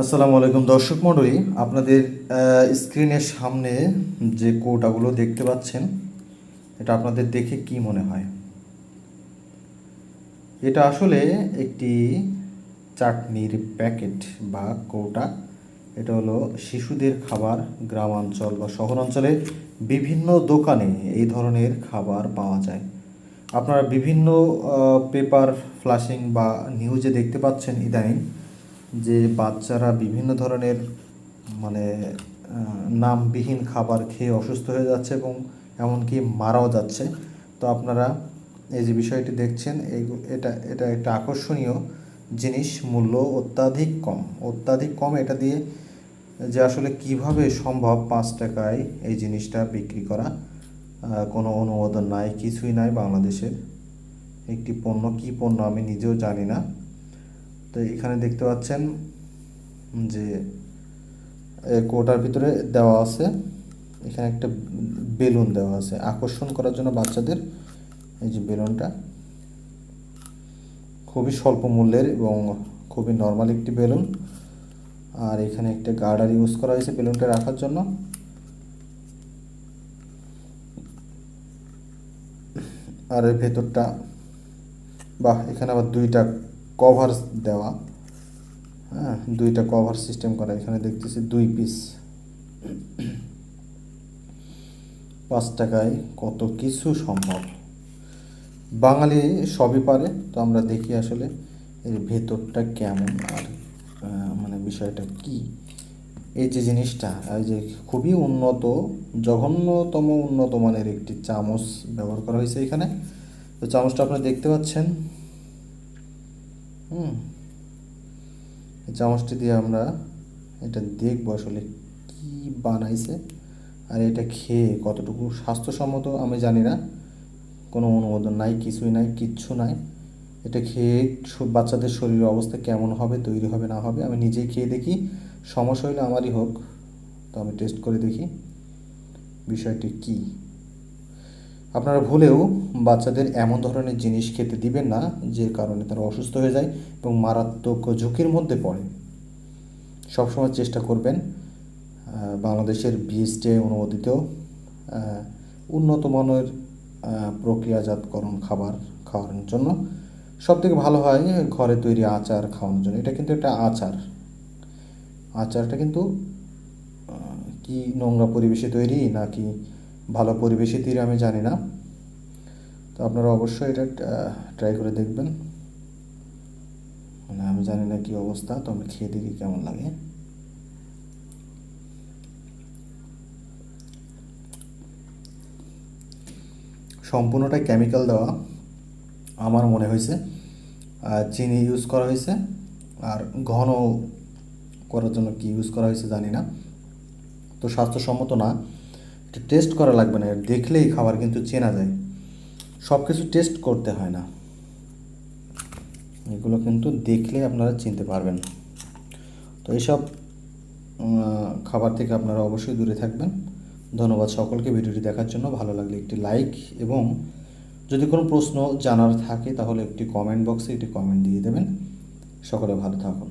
আসসালামু আলাইকুম দর্শক মণ্ডলী, আপনাদের স্ক্রিনের সামনে যে কৌটাগুলো দেখতে পাচ্ছেন, এটা আপনাদের দেখে কি মনে হয়? এটা আসলে একটি চাটনির প্যাকেট বা কৌটা। এটা হলো শিশুদের খাবার গ্রামাঞ্চল বা শহরাঞ্চলে বিভিন্ন দোকানে এই ধরনের খাবার পাওয়া যায়। আপনারা বিভিন্ন পেপার ফ্লাশিং বা নিউজে দেখতে পাচ্ছেন ইদানিং যে বাচ্চারা বিভিন্ন ধরনের মানে নামবিহীন খাবার খেয়ে অসুস্থ হয়ে যাচ্ছে এবং এমনকি মারাও যাচ্ছে। তো আপনারা এই যে বিষয়টি দেখছেন এটা এটা একটা আকর্ষণীয় জিনিস, মূল্য অত্যাধিক কম। অত্যাধিক কম এটা দিয়ে যে আসলে কীভাবে সম্ভব পাঁচ টাকায় এই জিনিসটা বিক্রি করা কোনো অনুমোদন নাই, কিছুই নাই বাংলাদেশের। একটি পণ্য, কী পণ্য আমি নিজেও জানি না। তো এখানে দেখতে পাচ্ছেন যে কোটার ভিতরে দেওয়া আছে, এখানে একটা বেলুন দেওয়া আছে। আকর্ষণ করার জন্য বাচ্চাদের এই যে বেলুনটা খুবই স্বল্প মূল্যের এবং খুবই নর্মাল একটি বেলুন। আর এখানে একটা গার্ডার ইউজ করা হয়েছে বেলুনটা রাখার জন্য। আর ভেতরটা, বাহ, এখানে আবার দুইটা কভার দেওয়া। হ্যাঁ দুইটা কভার সিস্টেম করা। এখানে দেখতেছি দুই পিস পাঁচ টাকায় কত কিছু সম্ভব। বাঙালি সবই পারে, তো আমরা দেখি আসলে এর ভেতরটা কেমন আর মানে বিষয়টা কি। এই যে জিনিসটা, এই যে খুবই উন্নত, জঘন্যতম উন্নত মানের একটি চামচ ব্যবহার করা হয়েছে এখানে। তো চামচটা আপনারা দেখতে পাচ্ছেন। হুম। চামচটি দিয়ে আমরা এটা দেখব আসলে কি বানাইছে আর এটা খেয়ে কতটুকু স্বাস্থ্যসম্মত আমি জানি না। কোনো অনুমোদন নাই, কিছুই নাই, কিচ্ছু নাই। এটা খেয়ে বাচ্চাদের শরীরের অবস্থা কেমন হবে, তৈরি হবে, না হবে, আমি নিজেই খেয়ে দেখি। সমস্যা হলে আমারই হোক, তো আমি টেস্ট করে দেখি। বিষয়টি কী? আপনারা ভুলেও বাচ্চাদের এমন ধরনের জিনিস খেতে দিবেন না, যে কারণে তারা অসুস্থ হয়ে যায় এবং মারাত্মক ঝুঁকির মধ্যে পড়ে। সবসময় চেষ্টা করবেন বাংলাদেশের বিএসটে অনুমোদিত উন্নত মানের প্রক্রিয়াজাতকরণ খাবার খাওয়ানোর জন্য। সব থেকে ভালো হয় ঘরে তৈরি আচার খাওয়ানোর জন্য। এটা কিন্তু একটা আচার। আচারটা কিন্তু কি নোংরা পরিবেশে তৈরি নাকি ভালো পরিবেশে তৈরি আমি জানি না। তো আপনারা অবশ্যই এটা ট্রাই করে দেখবেন। মানে আমি জানি না কি অবস্থা, তো আমি খেয়ে দেখি কেমন লাগে। সম্পূর্ণটাই কেমিক্যাল দেওয়া, আমার মনে হয়েছে। চিনি ইউজ করা হয়েছে, আর ঘন করার জন্য কি ইউজ করা হয়েছে জানি না। তো স্বাস্থ্যসম্মত না। টেস্ট করা লাগবে না, দেখলেই খাবার কিন্তু চেনা যায়। সব কিছু টেস্ট করতে হয় না। এগুলো কিন্তু দেখলে আপনারা চিনতে পারবেন। তো এইসব খাবার থেকে আপনারা অবশ্যই দূরে থাকবেন। ধন্যবাদ সকলকে, ভিডিওটি দেখার জন্য। ভালো লাগলে একটি লাইক এবং যদি কোনো প্রশ্ন জানার থাকে, তাহলে একটি কমেন্ট বক্সে একটি কমেন্ট দিয়ে দেবেন। সকলে ভালো থাকুন।